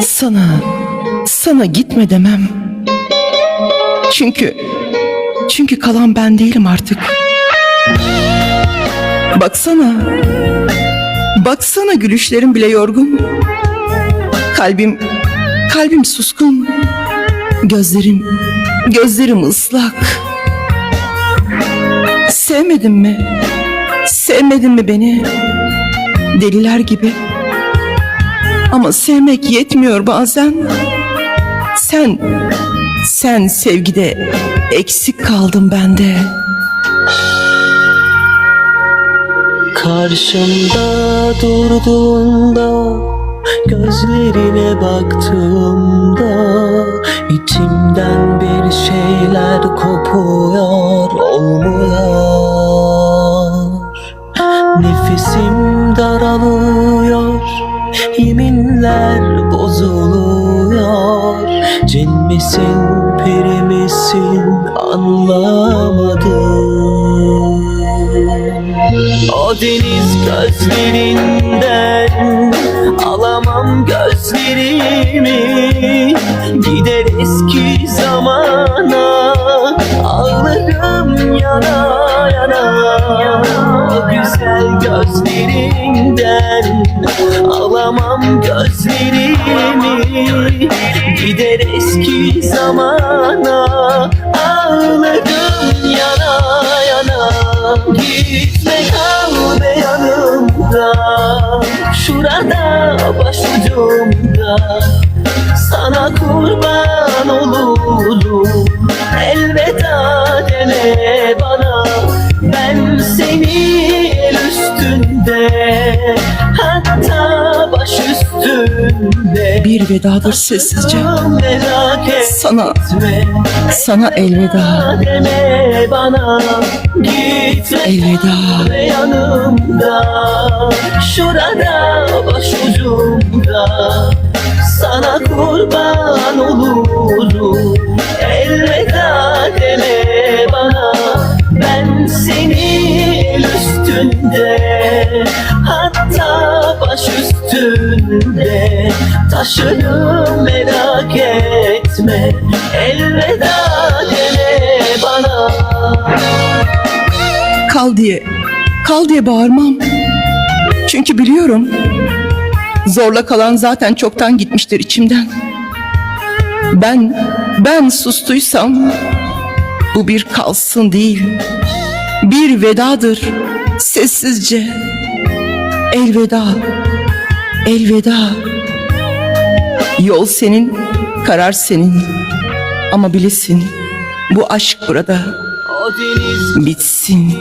Sana, sana gitme demem. Çünkü, çünkü kalan ben değilim artık. Baksana, baksana gülüşlerim bile yorgun. Kalbim, kalbim suskun. Gözlerim, gözlerim ıslak. Sevmedin mi? Sevmedin mi beni? Deliler gibi. Ama sevmek yetmiyor bazen. Sen, sen sevgide eksik kaldın bende. Karşımda durduğunda Gözlerine baktığımda içimden bir şeyler kopuyor Nefesim daralıyor Yeminler bozuluyor. Cin misin peri misin anlamadım. O deniz gözlerinden Alamam gözlerimi. Gider eski zamana Ağlarım yana yana Güzel gözlerinden Alamam gözlerimi. Gider eski zamana Ağlarım yana yana. Gitme kal be yanımda Şurada başucumda. Sana kurban olurum Elveda deme Bir vedadır sessizce. Sana, sana elveda. Elveda. ve yanımda Şurada başucumda Sana kurban olurum Hatta baş üstünde Taşırım merak etme Elveda deme bana Kal diye, kal diye bağırmam. Çünkü biliyorum. Zorla kalan zaten çoktan gitmiştir içimden. Ben, ben sustuysam bu bir kalsın değil. Bir vedadır sessizce. Elveda, elveda. Yol senin, karar senin. Ama bilesin bu aşk burada bitsin.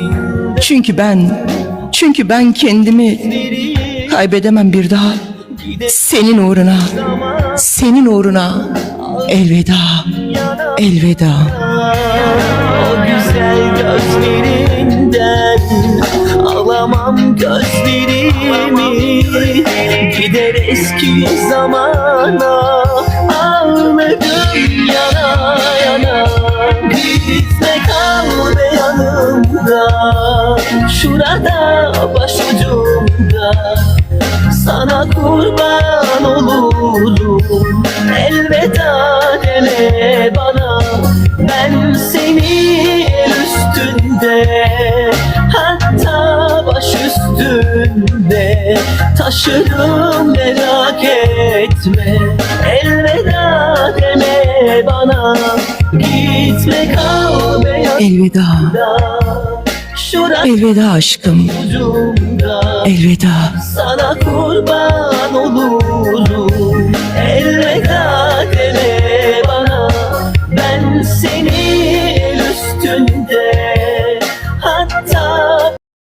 Çünkü ben, çünkü ben kendimi kaybedemem bir daha. Senin uğruna, senin uğruna elveda, elveda. O güzel gözlerinden Alamam gözlerimi. Gider eski zamana. Ağladım yana yana. Gitme kal be yanımda. Şurada başucumda. Sana kurban olurum. Elveda deme bana. Ben seni Taşırım merak etme. Elveda deme bana. Gitme kal be Elveda, Şurada elveda aşkım, ucumda elveda. sana kurban olurum. Elveda